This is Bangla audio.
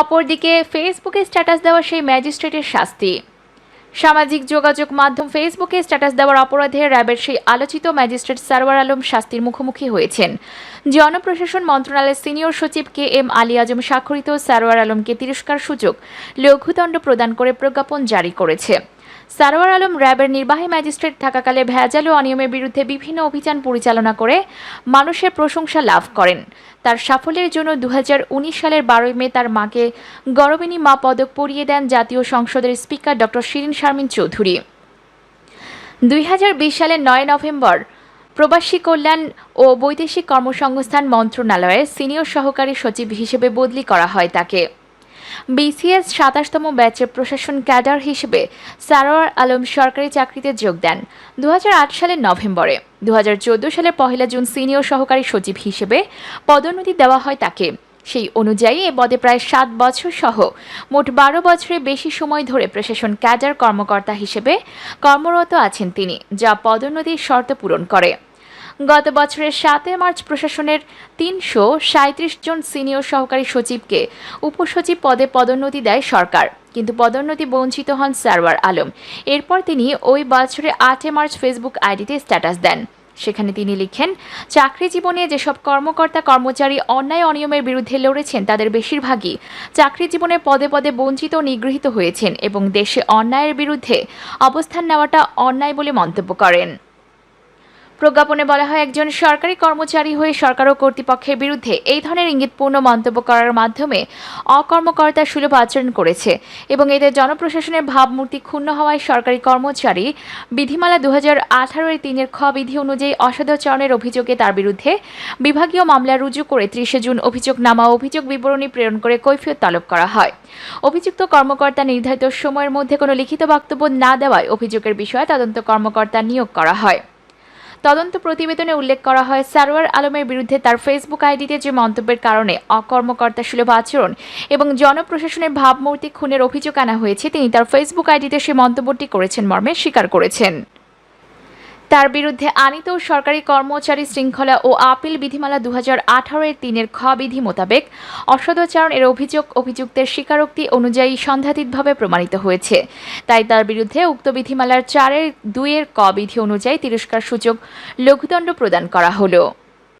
অপরদিকে ফেসবুকে স্ট্যাটাস দেওয়া সেই ম্যাজিস্ট্রেটের শাস্তি। সামাজিক যোগাযোগ মাধ্যম ফেসবুকে স্ট্যাটাস দেওয়ার অপরাধে র্যাবের সেই আলোচিত ম্যাজিস্ট্রেট সারওয়ার আলম শাস্তির মুখোমুখি হয়েছেন। জনপ্রশাসন মন্ত্রণালয়ের সিনিয়র সচিব কে এম আলী আজম স্বাক্ষরিত সারওয়ার আলমকে তিরস্কার সূচক লঘুদণ্ড প্রদান করে প্রজ্ঞাপন জারি করেছে। সারওয়ার আলম র্যাবের নির্বাহী ম্যাজিস্ট্রেট থাকাকালে ভেজাল ও অনিয়মের বিরুদ্ধে বিভিন্ন অভিযান পরিচালনা করে মানুষের প্রশংসা লাভ করেন। তার সাফল্যের জন্য দু হাজার উনিশ সালের বারোই মে তার মাকে গরবিনী মা পদক পরিয়ে দেন জাতীয় সংসদের স্পিকার ডক্টর শিরিন শারমিন চৌধুরী। দুই হাজার বিশ সালের নয় নভেম্বর প্রবাসী কল্যাণ ও বৈদেশিক কর্মসংস্থান মন্ত্রণালয়ের সিনিয়র সহকারী সচিব হিসেবে বদলি করা হয় তাকে। বিসিএস সাতাশতম ব্যাচের প্রশাসন ক্যাডার হিসেবে সারোয়ার আলম সরকারি চাকরিতে যোগ দেন দু হাজার আট সালের নভেম্বরে। দু সালের পহেলা জুন সিনিয়র সহকারী সচিব হিসেবে পদোন্নতি দেওয়া হয় তাকে। সেই অনুযায়ী এ পদে প্রায় সাত বছর সহ মোট বারো বছরের বেশি সময় ধরে প্রশাসন ক্যাডার কর্মকর্তা হিসেবে কর্মরত আছেন তিনি, যা পদোন্নতির শর্ত পূরণ করে। গত বছরের সাতই মার্চ প্রশাসনের তিনশো জন সিনিয়র সহকারী সচিবকে উপসচিব পদে পদোন্নতি দেয় সরকার, কিন্তু পদোন্নতি বঞ্চিত হন সারওয়ার আলম। এরপর তিনি ওই বছরের আটই মার্চ ফেসবুক আইডিতে স্ট্যাটাস দেন। সেখানে তিনি লিখেন, চাকরি জীবনে যেসব কর্মকর্তা, কর্মচারী অন্যায় অনিয়মের বিরুদ্ধে লড়েছেন, তাদের বেশিরভাগই চাকরি জীবনে পদে পদে বঞ্চিত নিগৃহীত হয়েছেন এবং দেশে অন্যায়ের বিরুদ্ধে অবস্থান নেওয়াটা অন্যায় বলে মন্তব্য করেন। প্রজ্ঞাপনে বলা হয়, একজন সরকারি কর্মচারী হয়ে সরকার ও কর্তৃপক্ষের বিরুদ্ধে এই ধরনের ইঙ্গিতপূর্ণ মন্তব্য করার মাধ্যমে অকর্মকর্তা সুলভ আচরণ করেছে এবং এতে জনপ্রশাসনের ভাবমূর্তি ক্ষুণ্ণ হওয়ায় সরকারি কর্মচারী বিধিমালা দু হাজার আঠারোর তিনের খ বিধি অনুযায়ী অসদাচরণের অভিযোগে তার বিরুদ্ধে বিভাগীয় মামলা রুজু করে ত্রিশে জুন অভিযোগ নামা অভিযোগ বিবরণী প্রেরণ করে কৈফিয়ত তলব করা হয়। অভিযুক্ত কর্মকর্তা নির্ধারিত সময়ের মধ্যে কোনো লিখিত বক্তব্য না দেওয়ায় অভিযোগের বিষয়ে তদন্ত কর্মকর্তা নিয়োগ করা হয়। তদন্ত প্রতিবেদনে উল্লেখ করা হয়, সারোয়ার আলমের বিরুদ্ধে তার ফেসবুক আইডিতে যে মন্তব্যের কারণে অকর্মকর্তা সুলভ আচরণ এবং জনপ্রশাসনের ভাবমূর্তি খুনের অভিযোগ আনা হয়েছে, তিনি তার ফেসবুক আইডিতে সে মন্তব্যটি করেছেন, মর্মে স্বীকার করেছেন। তার বিরুদ্ধে আনিত সরকারি কর্মচারী শৃঙ্খলা ও আপিল বিধিমালা দু হাজার তিনের খ বিধি মোতাবেক অসদাচরণ এর অভিযোগ অভিযুক্তের স্বীকারোক্তি অনুযায়ী সন্ধ্যাতীতভাবে প্রমাণিত হয়েছে। তাই তার বিরুদ্ধে উক্ত বিধিমালার চারের দুইয়ের ক বিধি অনুযায়ী তিরস্কার সূচক লঘুদণ্ড প্রদান করা হলো।